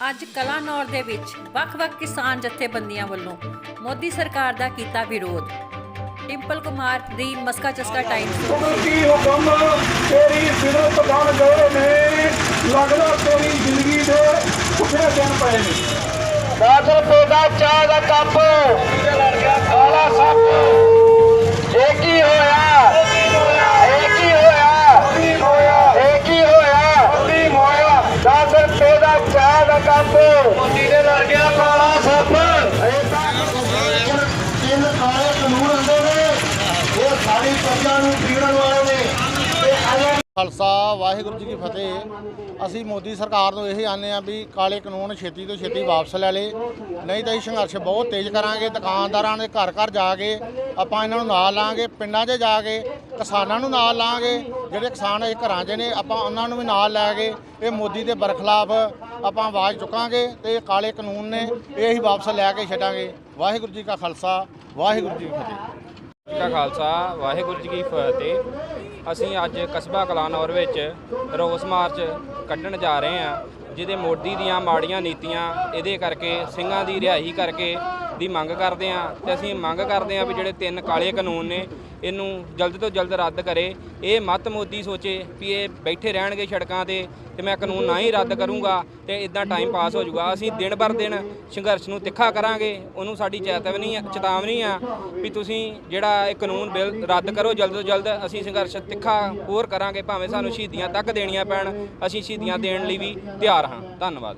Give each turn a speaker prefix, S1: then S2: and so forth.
S1: ਅੱਜ ਕਲਾਨੌਰ ਦੇ ਵਿੱਚ ਵੱਖ-ਵੱਖ ਕਿਸਾਨ ਜਥੇਬੰਦੀਆਂ ਵੱਲੋਂ ਮੋਦੀ ਸਰਕਾਰ ਦਾ ਕੀਤਾ ਵਿਰੋਧ। ਟਿੰਪਲ ਕੁਮਾਰ ਦੀ ਮਸਕਾ ਚਸਕਾ ਟਾਈਮਸ ਤੋਂ
S2: ਕੁਦਰਤੀ ਹੁਕਮ ਤੇਰੀ ਫਿਰਤ ਬਣ ਗਏ ਨੇ ਲੱਗਦਾ ਤੇਰੀ ਜ਼ਿੰਦਗੀ ਦੇ ਪੁੱਠੇ ਦਿਨ ਪਏ ਨੇ। 10 ਰੁਪਏ ਦਾ ਚਾਹ ਦਾ ਕੱਪ। ਕਾਲਾ ਸੱਪ ਦਾ ਕੱਪ ਮੋਦੀ ਦੇ ਲੜ ਗਿਆ ਕਾਲਾ ਸੱਪ। ਇਹ ਤਾਂ ਤਿੰਨ ਕਾਲੇ ਕਾਨੂੰਨ ਆਉਂਦੇ ਨੇ। ਉਹ ਸਾਡੀ ਪ੍ਰਜਾ ਨੂੰ ਪੀੜਨ
S3: ਖਾਲਸਾ, ਵਾਹਿਗੁਰੂ ਜੀ ਕੀ ਫਤਿਹ। ਅਸੀਂ ਮੋਦੀ ਸਰਕਾਰ ਨੂੰ ਇਹ ਆਨੇ ਆ ਵੀ ਕਾਲੇ ਕਾਨੂੰਨ ਛੇਤੀ ਤੋਂ ਛੇਤੀ ਵਾਪਸ ਲੈ ਲੇ ਨਹੀਂ ਤਾਂ ਇਹ ਸੰਘਰਸ਼ ਬਹੁਤ ਤੇਜ਼ ਕਰਾਂਗੇ, ਦੁਕਾਨਦਾਰਾਂ ਦੇ ਘਰ ਘਰ ਜਾ ਕੇ ਆਪਾਂ ਇਹਨਾਂ ਨੂੰ ਨਾਲ ਲਾਂਗੇ, ਪਿੰਡਾਂ 'ਚ ਜਾ ਕੇ ਕਿਸਾਨਾਂ ਨੂੰ ਨਾਲ ਲਾਂਗੇ। ਜਿਹੜੇ ਕਿਸਾਨ ਇਹ ਘਰਾਂ 'ਚ ਨੇ, ਆਪਾਂ ਉਹਨਾਂ ਨੂੰ ਵੀ ਨਾਲ ਲੈ ਕੇ ਇਹ ਮੋਦੀ ਦੇ ਬਰਖਲਾਫ ਆਪਾਂ ਆਵਾਜ਼ ਚੁੱਕਾਂਗੇ ਤੇ ਕਾਲੇ ਕਾਨੂੰਨ ਨੇ ਇਹ ਹੀ ਵਾਪਸ ਲੈ ਕੇ ਛੱਡਾਂਗੇ। ਵਾਹਿਗੁਰੂ ਜੀ ਕਾ ਖਾਲਸਾ, ਵਾਹਿਗੁਰੂ ਜੀ ਕੀ ਫਤਿਹ।
S4: ਜੀ ਕਾ ਖਾਲਸਾ, ਵਾਹਿਗੁਰੂ ਜੀ ਕੀ ਫਤਿਹ। ਅਸੀਂ ਅੱਜ ਕਸਬਾ ਕਲਾਨੌਰ ਵਿੱਚ ਰੋਸ ਮਾਰਚ ਕੱਢਣ ਜਾ ਰਹੇ ਹਾਂ, ਜਿਹਦੇ ਮੋਦੀ ਦੀਆਂ ਮਾੜੀਆਂ ਨੀਤੀਆਂ, ਇਹਦੇ ਕਰਕੇ ਸਿੰਘਾਂ ਦੀ ਰਿਹਾਈ ਕਰਕੇ ਦੀ ਮੰਗ ਕਰਦੇ ਹਾਂ। ਤੇ ਅਸੀਂ ਮੰਗ ਕਰਦੇ ਹਾਂ ਵੀ ਜਿਹੜੇ ਤਿੰਨ ਕਾਲੇ ਕਾਨੂੰਨ ਨੇ ਇਹਨੂੰ ਜਲਦ ਤੋਂ ਜਲਦ ਰੱਦ ਕਰੇ। ਇਹ ਮਤ ਮੋਦੀ ਸੋਚੇ ਵੀ ਇਹ ਬੈਠੇ ਰਹਿਣਗੇ ਸੜਕਾਂ ਤੇ ਤੇ ਮੈਂ ਕਾਨੂੰਨ ਨਾ ਹੀ ਰੱਦ ਕਰੂੰਗਾ ਤੇ ਇਦਾਂ ਟਾਈਮ ਪਾਸ ਹੋ ਜਾਊਗਾ। ਅਸੀਂ ਦਿਨ ਬਰ ਦਿਨ ਸੰਘਰਸ਼ ਨੂੰ ਤਿੱਖਾ ਕਰਾਂਗੇ। ਉਹਨੂੰ ਸਾਡੀ ਚੇਤਾਵਨੀ ਚੇਤਾਵਨੀ ਆ ਵੀ ਤੁਸੀਂ ਜਿਹੜਾ ਇਹ ਕਾਨੂੰਨ ਬਿੱਲ ਰੱਦ ਕਰੋ, ਜਲਦ ਤੋਂ ਜਲਦ ਅਸੀਂ ਸੰਘਰਸ਼ ਤਿੱਖਾ ਹੋਰ ਕਰਾਂਗੇ, ਭਾਵੇਂ ਸਾਨੂੰ ਸ਼ਹੀਦੀਆਂ ਤੱਕ ਦੇਣੀਆਂ ਪੈਣ, ਅਸੀਂ ਸ਼ਹੀਦੀਆਂ ਦੇਣ ਲਈ ਵੀ ਤਿਆਰ ਹਾਂ। ਧੰਨਵਾਦ।